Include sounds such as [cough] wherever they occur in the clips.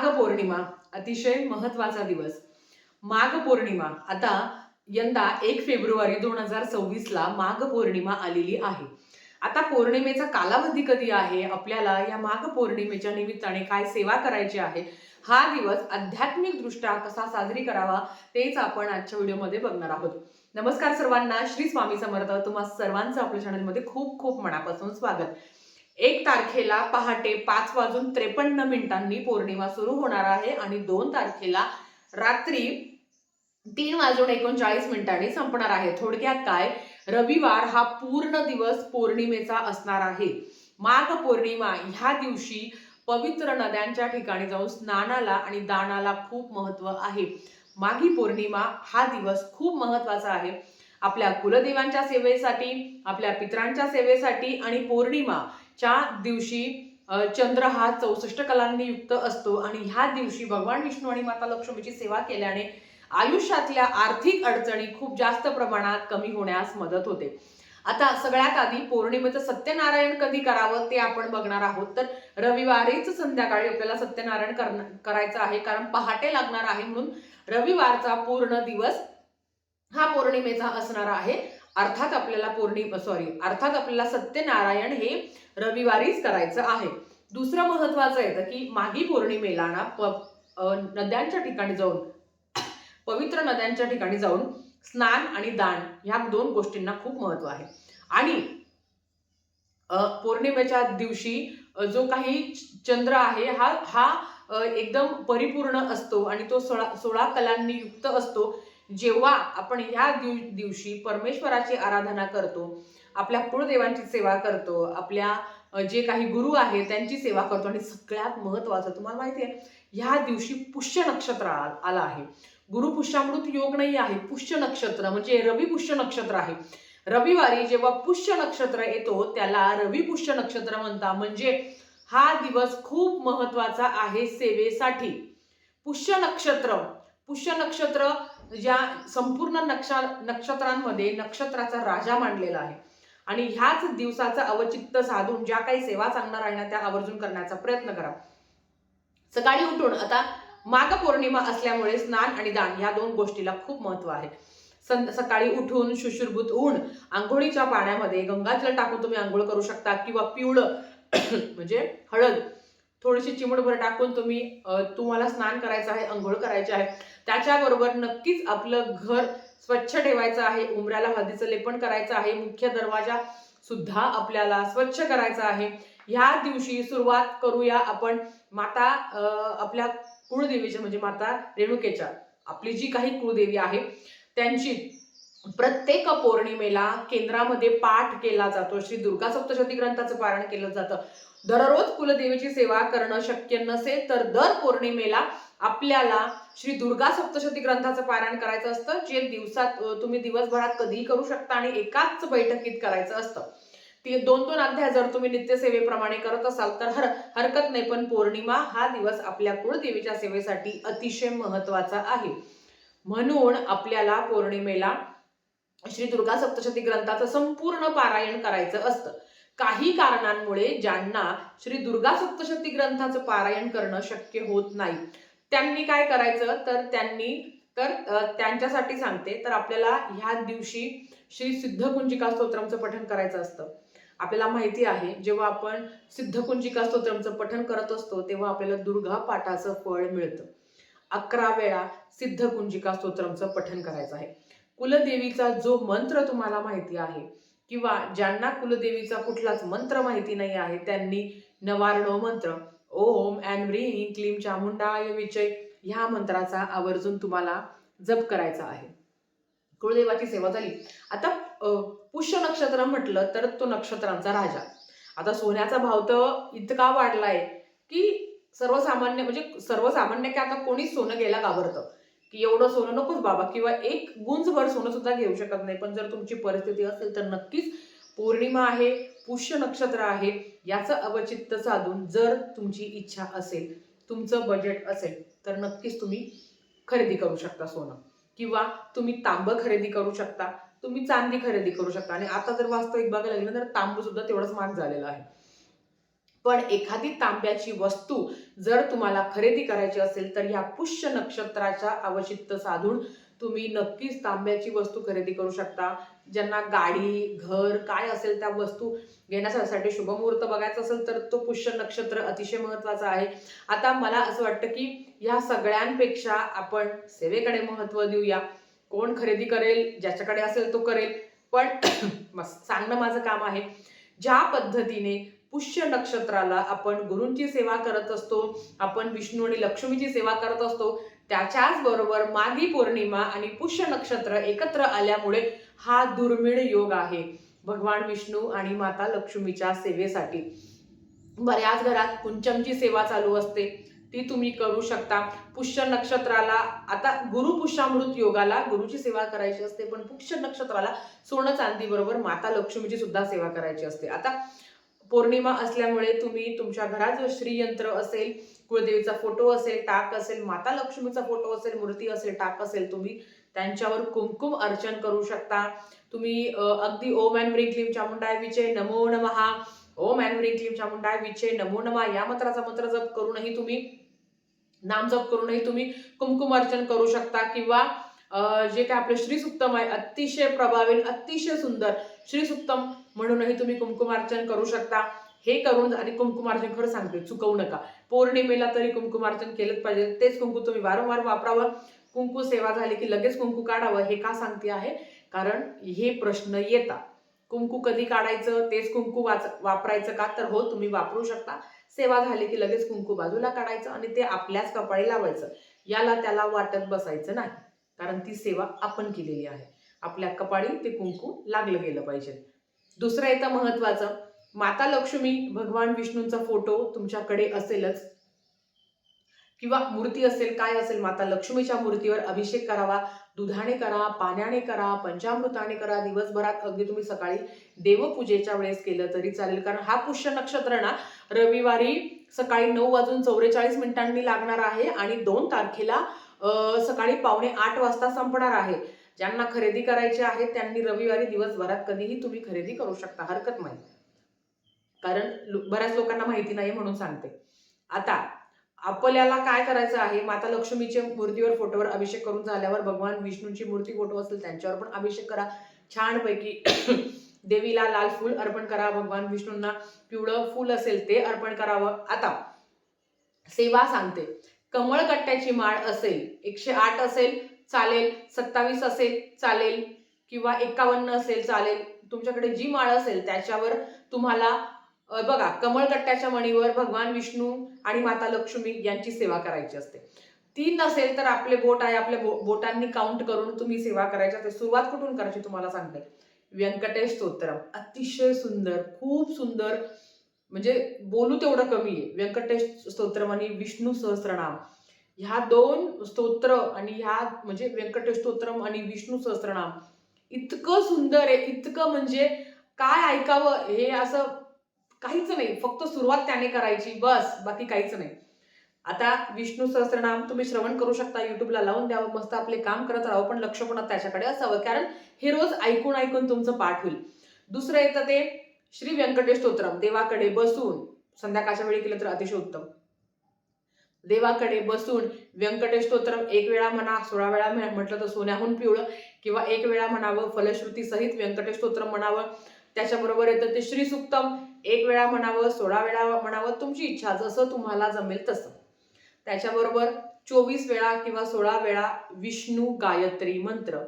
माघ पौर्णिमा अतिशय महत्त्वाचा दिवस. माघ पौर्णिमा आता यंदा एक फेब्रुवारी दोन हजार सव्वीस ला माघ पौर्णिमा आलेली आहे. आता पौर्णिमेचा कालावधी कधी आहे? आपल्याला या माघ पौर्णिमेच्या निमित्ताने काय सेवा करायची आहे? हा दिवस आध्यात्मिक दृष्ट्या कसा साजरी करावा तेच आपण आजच्या व्हिडिओमध्ये बघणार आहोत. नमस्कार सर्वांना श्री स्वामी समर्थ. तुम्हा सर्वांचं आपल्या चॅनलमध्ये खूप खूप मनापासून स्वागत. एक तारखेला पहाटे पाच वाजून त्रेपन्न मिनिटांनी पौर्णिमा सुरू होणार आहे आणि दोन तारखेला रात्री तीन वाजून एकोणचाळीस मिनिटांनी संपणार आहे. थोडक्यात काय? रविवार हा पूर्ण दिवस पौर्णिमेचा असणार आहे. माघ पौर्णिमा ह्या दिवशी पवित्र नद्यांच्या ठिकाणी जाऊन स्नानाला आणि दानाला खूप महत्त्व आहे. माघी पौर्णिमा हा दिवस खूप महत्त्वाचा आहे. आपल्या कुलदेवांच्या सेवेसाठी आपल्या पित्रांच्या सेवेसाठी आणि पौर्णिमा च्या दिवशी चंद्र हा चौसष्ट कलांनी युक्त असतो आणि ह्या दिवशी भगवान विष्णू आणि माता लक्ष्मीची सेवा केल्याने आयुष्यातल्या आर्थिक अडचणी खूप जास्त प्रमाणात कमी होण्यास मदत होते. आता सगळ्यात आधी पौर्णिमेचं सत्यनारायण कधी करावं ते आपण बघणार आहोत. तर रविवारीच संध्याकाळी आपल्याला सत्यनारायण करण- करायचं आहे. कारण पहाटे लागणार आहे म्हणून रविवारचा पूर्ण दिवस हा पौर्णिमेचा असणार आहे. अर्थात आपल्याला पौर्णिमा सॉरी अर्थात आपल्याला सत्यनारायण हे रविवारीच करायचं आहे. दुसरं महत्वाचं येतं की मागी पौर्णिमेला ना प नद्यांच्या ठिकाणी जाऊन पवित्र नद्यांच्या ठिकाणी जाऊन स्नान आणि दान ह्या दोन गोष्टींना खूप महत्त्व आहे. आणि पौर्णिमेच्या दिवशी जो काही चंद्र आहे हा हा एकदम परिपूर्ण असतो आणि तो सोळा सोळा कलांनी युक्त असतो. जेव्हा आपण ह्या दिव दिवशी परमेश्वराची आराधना करतो आपल्या कुळदेवांची सेवा करतो आपल्या जे काही गुरु आहेत त्यांची सेवा करतो आणि सगळ्यात महत्वाचं तुम्हाला माहिती आहे ह्या दिवशी पुष्य नक्षत्र आलं आहे. गुरु पुष्यामृत योग नाही आहे पुष्य नक्षत्र म्हणजे रवी पुष्य नक्षत्र आहे. रविवारी जेव्हा पुष्य नक्षत्र येतो त्याला रवी पुष्य नक्षत्र म्हणता. म्हणजे हा दिवस खूप महत्त्वाचा आहे सेवेसाठी. पुष्य नक्षत्र पुष्य नक्षत्र ज्या संपूर्ण नक्षा नक्षत्रांमध्ये नक्षत्राचा राजा मांडलेला आहे. आणि ह्याच दिवसाचं अवचित्त साधून ज्या काही सेवा सांगणार आहे ना त्या आवर्जून करण्याचा प्रयत्न करा. सकाळी उठून आता माघ पौर्णिमा असल्यामुळे स्नान आणि दान या दोन गोष्टीला खूप महत्त्व आहे. सकाळी उठून शुशुरभूत होऊन आंघोळीच्या पाण्यामध्ये गंगाजल टाकून तुम्ही आंघोळ करू शकता किंवा पिवळं [clears throat] म्हणजे हळद थोडीशी चिमूटभर टाकून तुम्ही तुम्हाला स्नान करायचं आहे आंघोळ करायची आहे. त्याच्याबरोबर नक्कीच आपलं घर स्वच्छ ठेवायचं आहे उमऱ्याला हळदीचं लेपन करायचं आहे मुख्य दरवाजा सुद्धा आपल्याला स्वच्छ करायचा आहे. ह्या दिवशी सुरुवात करूया आपण माता आपल्या कुळदेवीच्या म्हणजे माता रेणुकेच्या. आपली जी काही कुळदेवी आहे त्यांची प्रत्येक पौर्णिमेला केंद्रामध्ये पाठ केला जातो. श्री दुर्गा सप्तशती ग्रंथाचं पारण केलं जातं. दररोज कुलदेवीची सेवा करणं शक्य नसेल तर दर पौर्णिमेला आपल्याला श्री दुर्गा सप्तशती ग्रंथाचं पारायण करायचं असतं जे दिवसात तुम्ही दिवसभरात कधीही करू शकता आणि एकाच बैठकीत करायचं असतं. ते दोन दोन अध्याय जर तुम्ही नित्यसेवेप्रमाणे करत असाल तर हर हरकत नाही पण पौर्णिमा हा दिवस आपल्या कुळदेवीच्या सेवेसाठी अतिशय महत्त्वाचा आहे. म्हणून आपल्याला पौर्णिमेला श्री दुर्गा सप्तशती ग्रंथाचं संपूर्ण पारायण करायचं असतं. काही कारणांमुळे ज्यांना श्री दुर्गा सप्तशती ग्रंथाचं पारायण करणं शक्य होत नाही त्यांनी काय करायचं? तर त्यांनी तर त्यांच्यासाठी सांगते तर आपल्याला ह्या दिवशी श्री सिद्धकुंजिका स्तोत्रमचं पठण करायचं असतं. आपल्याला माहिती आहे जेव्हा आपण सिद्धकुंजिका स्तोत्रमचं पठण करत असतो तेव्हा आपल्याला दुर्गा पाठाचं फळ मिळतं. अकरा वेळा सिद्धकुंजिका स्तोत्रमचं पठण करायचं आहे. कुलदेवीचा जो मंत्र तुम्हाला माहिती आहे किंवा ज्यांना कुलदेवीचा कुठलाच मंत्र माहिती नाही आहे त्यांनी नवारणो मंत्र ओम अँड व्रीं क्लीम चामुंडाय विचय ह्या मंत्राचा आवर्जून तुम्हाला जप करायचा आहे. कुळदेवाची सेवा झाली. आता पुष्य नक्षत्र म्हटलं तर तो नक्षत्रांचा राजा. आता सोन्याचा भाव तर इतका वाढलाय की सर्वसामान्य म्हणजे सर्वसामान्य की आता कोणीच सोनं घ्यायला घाबरतं. की एवढं सोनं नकोच बाबा किंवा एक गुंजभर सोनं सुद्धा घेऊ शकत नाही. पण जर तुमची परिस्थिती असेल तर नक्कीच पौर्णिमा आहे पुष्य नक्षत्र आहे याचं अवचित्त साधून जर तुमची इच्छा असेल तुमचं बजेट असेल तर नक्कीच तुम्ही खरेदी करू शकता सोनं. किंवा तुम्ही तांबं खरेदी करू शकता तुम्ही चांदी खरेदी करू शकता. आणि आता जर वास्तविक बघायला गेलं तर तांबं सुद्धा तेवढंच महाग झालेलं आहे. पण एखादी तांब्याची वस्तू जर तुम्हाला खरेदी करायची असेल तर ह्या पुष्य नक्षत्राच्या अवचित्त साधून तुम्ही नक्कीच तांब्याची वस्तू खरेदी करू शकता. ज्यांना गाडी घर काय असेल त्या वस्तू घेण्यासाठी शुभमुहूर्त बघायचा असेल तर तो पुष्य नक्षत्र अतिशय महत्त्वाचा आहे. आता मला असं वाटतं की ह्या सगळ्यांपेक्षा आपण सेवेकडे महत्त्व देऊया. कोण खरेदी करेल ज्याच्याकडे असेल तो करेल. पण [clears throat] सांगणं माझं काम आहे. ज्या पद्धतीने पुष्य नक्षत्राला आपण गुरूंची सेवा करत असतो आपण विष्णू आणि लक्ष्मीची सेवा करत असतो. त्याच्याच बरोबर माघी पौर्णिमा आणि पुष्य नक्षत्र एकत्र आल्यामुळे हा दुर्मिळ योग आहे. भगवान विष्णू आणि माता लक्ष्मीच्या सेवेसाठी. बऱ्याच घरात कुंचमची सेवा चालू असते. ती तुम्ही करू शकता. पुष्य नक्षत्राला आता गुरु पुष्यामृत योगाला गुरुची सेवा करायची असते पण पुष्य नक्षत्राला सोनं चांदी बरोबर माता लक्ष्मीची सुद्धा सेवा करायची असते. आता पौर्णिमा असल्यामुळे तुम्ही तुमच्या घरात श्रीयंत्र असेल कुळदेवीचा फोटो असेल टाक असेल माता लक्ष्मीचा फोटो असेल मूर्ती असेल टाक असेल तुम्ही त्यांच्यावर कुमकुम अर्चन करू शकता. तुम्ही अगदी ओम अँड व्री क्लीम चामुंडाय विचय नमो नमहा ओम अँड व्री क्लीम चामुंडाय विचय नमो नमा. या मंत्राचा मंत्र जप करूनही तुम्ही नाम जप करूनही तुम्ही कुमकुम अर्चन करू शकता किंवा जे काय आपलं श्रीसुक्तम आहे अतिशय प्रभावी अतिशय सुंदर श्रीसुक्तम म्हणूनही तुम्ही कुमकुमार्चन करू शकता. हे करून आणि कुमकुमार्चन खरं सांगते चुकवू नका. पौर्णिमेला तरी कुमकुमार्चन केलंच पाहिजे. तेच कुंकू तुम्ही वारंवार वापरावं. कुंकू सेवा झाली की लगेच कुंकू काढावं हे का सांगते आहे? कारण हे प्रश्न येतात. कुंकू कधी काढायचं तेच कुंकू वाच वापरायचं का? तर हो तुम्ही वापरू शकता. सेवा झाली की लगेच कुंकू बाजूला काढायचं आणि ते आपल्याच कपाळी लावायचं. याला त्याला वाटत बसायचं नाही. कारण ती सेवा आपण केलेली आहे. आपल्या कपाळी ते कुंकू लागलं गेलं पाहिजे. दुसरं येतं महत्वाचं माता लक्ष्मी भगवान विष्णूंचा फोटो तुमच्याकडे असेलच. किंवा मूर्ती असेल काय असेल माता लक्ष्मीच्या मूर्तीवर अभिषेक करावा दुधाने करा पाण्याने करा पंचामृताने करा. दिवसभरात अगदी तुम्ही सकाळी देवपूजेच्या वेळेस केलं तरी चालेल. कारण हा पुष्य नक्षत्र ना रविवारी सकाळी नऊ वाजून चौवेचाळीस मिनिटांनी लागणार आहे आणि दोन तारखेला सकाळी पावणे आठ वाजता संपणार आहे. ज्यांना खरेदी करायची आहे त्यांनी रविवारी दिवसभरात कधीही तुम्ही खरेदी करू शकता हरकत नाही. कारण बऱ्याच लोकांना माहिती नाही म्हणून सांगते. आता आपल्याला काय करायचं आहे? माता लक्ष्मीच्या मूर्तीवर फोटोवर अभिषेक करून झाल्यावर भगवान विष्णूंची मूर्ती फोटो असेल त्यांच्यावर पण अभिषेक करा. छानपैकी [coughs] देवीला लाल फूल अर्पण करा भगवान विष्णूंना पिवळं फूल असेल ते अर्पण करावं. आता सेवा सांगते. कमळकट्ट्याची माळ असेल एकशे आठ असेल चालेल. सत्तावीस असेल चालेल. किंवा एकावन्न असेल चालेल. तुमच्याकडे जी माळ असेल त्याच्यावर तुम्हाला बघा कमळकट्ट्याच्या मणीवर भगवान विष्णू आणि माता लक्ष्मी यांची सेवा करायची असते. ती नसेल तर आपले बोट आहे आपल्या बो- बोटांनी काउंट करून तुम्ही सेवा करायची असते. सुरुवात कुठून करायची तुम्हाला सांगते. व्यंकटेश स्तोत्रम. अतिशय सुंदर खूप सुंदर म्हणजे बोलू तेवढं कमी आहे. व्यंकटेश स्तोत्रम आणि विष्णू सहस्त्रनाम ह्या दोन स्तोत्र आणि ह्या म्हणजे व्यंकटेश स्तोत्रम आणि विष्णू सहस्त्रनाम इतकं सुंदर आहे इतकं म्हणजे काय ऐकावं हे असं काहीच नाही. फक्त सुरुवात त्याने करायची बस बाकी काहीच नाही. आता विष्णू सहस्त्रनाम तुम्ही श्रवण करू शकता युट्यूबला लावून द्यावं मस्त आपले काम करत राहावं पण लक्ष पण त्याच्याकडे असावं? कारण हे रोज ऐकून ऐकून तुमचं पाठ होईल. दुसरं येतं ते श्री व्यंकटेश स्तोत्रम देवाकडे बसून संध्याकाळच्या वेळी केलं तर अतिशय उत्तम. देवाकडे बसून व्यंकटेश स्तोत्रम एक वेळा म्हणा सोळा वेळा म्हटलं तर सोन्याहून पिवळं किंवा एक वेळा म्हणावं फलश्रुती सहित व्यंकटेश स्तोत्रम म्हणावं त्याच्याबरोबर येतं ते श्री सुक्तम एक वेळा म्हणावं सोळा वेळा म्हणावं तुमची इच्छा जसं तुम्हाला जमेल तसं. त्याच्याबरोबर चोवीस वेळा किंवा सोळा वेळा विष्णू गायत्री मंत्र.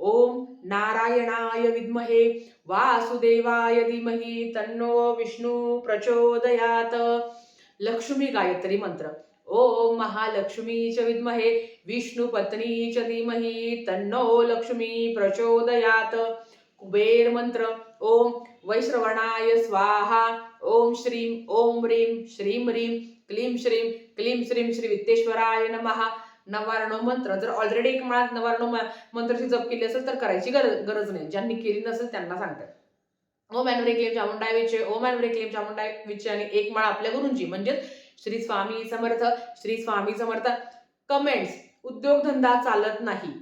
ओम नारायणाय विद्महे वासुदेवाय धीमहि तन्नो विष्णू प्रचोदयात. लक्ष्मी गायत्री मंत्र. ओम महालक्ष्मी च विद्महे विष्णुपत्नी च धीमहि तन्नो लक्ष्मी प्रचोदयात. कुबेर मंत्र. ओम वैश्रवणाय स्वाहा. ओम श्रीम ओम ह्रीं श्रीम ह्रीं क्लीम श्रीम क्लीम श्रीम श्री वित्तेश्वराय नमः. नवारणव मंत्र. जर ऑलरेडी एक माळात नवारणव मंत्राची जप केली असेल तर करायची गरज गरज नाही. ज्यांनी केली नसेल त्यांना सांगतात. ओम अॅनवरे क्लेम चामुंडाय विचे ओम अॅनवरे क्लेम चामुंडाय विचे आणि एक माळ आपल्या गुरुंची. म्हणजेच श्री स्वामी समर्थ श्री स्वामी समर्थ. कमेंट्स उद्योगधंदा चालत नाही.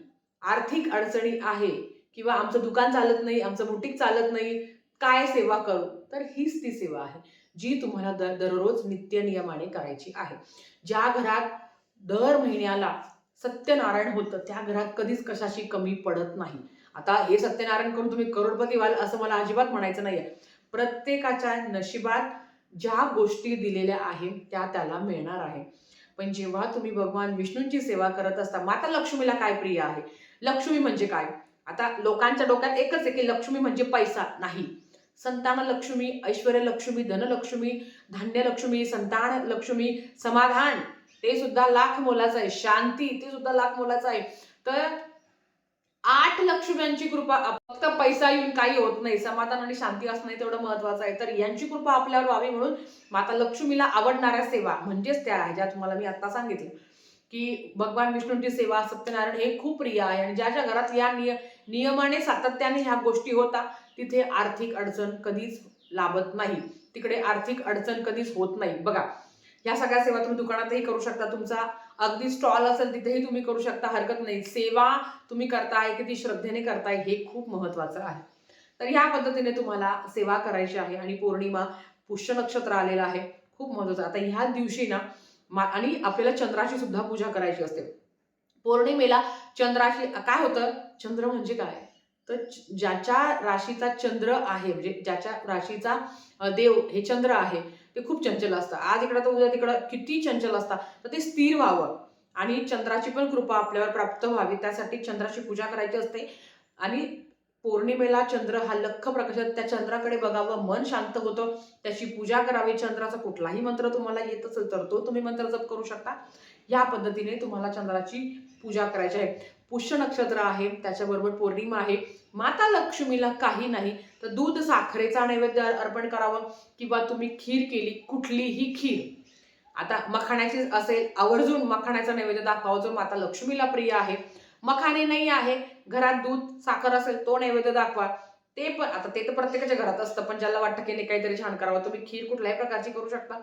आर्थिक अडचणी आहे. किंवा आमचं दुकान चालत नाही आमचं बुटीक चालत नाही. काय सेवा करू? तर हीच ती सेवा आहे जी तुम्हाला दर दररोज नित्य नियमाने करायची आहे. ज्या घरात दर महिन्याला सत्यनारायण होतं. त्या घरात कधीच कशाशी कमी पडत नाही. आता हे सत्यनारायण करून तुम्ही करोडपती व्हाल असं मला अजिबात म्हणायचं नाही आहे प्रत्येकाच्या नशिबात ज्या गोष्टी दिलेल्या आहेत त्या त्याला मिळणार आहे. पण जेव्हा तुम्ही भगवान विष्णूंची सेवा करत असता माता लक्ष्मीला काय प्रिय आहे? लक्ष्मी म्हणजे काय? आता लोकांच्या डोक्यात एकच आहे की लक्ष्मी म्हणजे पैसा नाही. संतान लक्ष्मी ऐश्वर्य लक्ष्मी धनलक्ष्मी धान्य लक्ष्मी संतान लक्ष्मी समाधान. ते सुद्धा लाख मोलाचं आहे. शांती ते सुद्धा लाख मोलाचं आहे. तर आठ लक्ष्म्यांची कृपा फक्त पैसा येऊन काही होत नाही. समाधान आणि शांती असणं तेवढं महत्वाचं आहे. तर यांची कृपा आपल्यावर व्हावी म्हणून माता लक्ष्मीला आवडणाऱ्या सेवा म्हणजेच त्या आहे ज्या तुम्हाला मी आता सांगितलं की भगवान विष्णूंची सेवा सत्यनारायण हे खूप प्रिय आहे. आणि ज्या ज्या घरात या निय नियमाने सातत्याने ह्या गोष्टी होता तिथे आर्थिक अडचण कधीच लाभत नाही. तिकडे आर्थिक अडचण कधीच होत नाही. बघा या सगळ्या सेवा तुम्ही दुकानातही करू शकता. तुमचा अगदी स्टॉल असेल तिथेही तुम्ही करू शकता. हरकत नाही. सेवा तुम्ही करताय किती श्रद्धेने करताय हे खूप महत्वाचं आहे. तर ह्या पद्धतीने तुम्हाला सेवा करायची आहे आणि पौर्णिमा पुष्य नक्षत्र आलेलं आहे. खूप महत्वाचं आता ह्या दिवशी ना मा आणि आपल्याला चंद्राची सुद्धा पूजा करायची असते. पौर्णिमेला चंद्राची काय होतं? चंद्र म्हणजे काय? तर ज्याच्या राशीचा चंद्र आहे म्हणजे ज्याच्या राशीचा देव हे चंद्र आहे ते खूप चंचल असतं. आज इकडं तर उद्या तिकडं किती चंचल असतात तर ते स्थिर व्हावं. आणि चंद्राची पण कृपा आपल्यावर प्राप्त व्हावी. त्यासाठी चंद्राची पूजा करायची असते. आणि पौर्णिमेला चंद्र हा लख प्रकाशात त्या चंद्राकडे बघावं मन शांत होतं. त्याची पूजा करावी. चंद्राचा कुठलाही मंत्र तुम्हाला येत असेल तर तो तुम्ही मंत्र जप करू शकता. या पद्धतीने तुम्हाला चंद्राची पूजा करायची आहे. पुष्य नक्षत्र आहे त्याच्याबरोबर पौर्णिमा आहे. माता लक्ष्मीला काही नाही तर दूध साखरेचा नैवेद्य अर्पण करावं किंवा तुम्ही खीर केली कुठलीही खीर. आता मखाण्याची असेल आवर्जून मखाण्याचा नैवेद्य दाखवावा जो माता लक्ष्मीला प्रिय आहे. मखाणे नाही आहे घरात दूध साखर असेल तो नैवेद्य दाखवा. ते पण आता ते तर प्रत्येकाच्या घरात असतं पण ज्याला वाटतं की नाही काहीतरी छान करावं. तुम्ही खीर कुठल्याही प्रकारची करू शकता.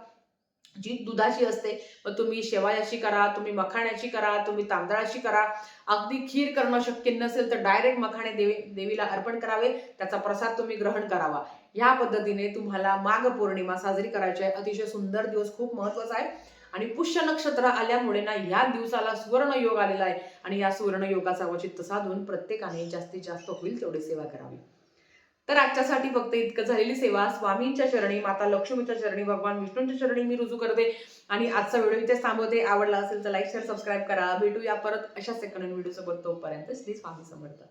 जी दुधाची असते मग तुम्ही शेवायाची करा तुम्ही मखाण्याची करा तुम्ही तांदळाची करा. अगदी खीर करणं शक्य नसेल तर डायरेक्ट मखाणे देवी देवीला अर्पण करावे. त्याचा प्रसाद तुम्ही ग्रहण करावा. या पद्धतीने तुम्हाला माघ पौर्णिमा साजरी करायची आहे. अतिशय सुंदर दिवस खूप महत्त्वाचा आहे. आणि पुष्य नक्षत्र आल्यामुळे ना या दिवसाला सुवर्ण योग आलेला आहे. आणि या सुवर्ण योगाचा वचित्त साधून प्रत्येकाने जास्तीत जास्त होईल तेवढी सेवा करावी. तर आजच्यासाठी फक्त इतकं झालेली सेवा. स्वामींच्या चरणी माता लक्ष्मीच्या चरणी भगवान विष्णूंच्या चरणी मी रुजू करते. आणि आजचा व्हिडिओ इथे थांबवते. आवडला असेल तर लाईक शेअर सबस्क्राईब करा. भेटूया परत अशा सेकंड व्हिडिओ सोबत. तोपर्यंत श्री स्वामी समर्थ.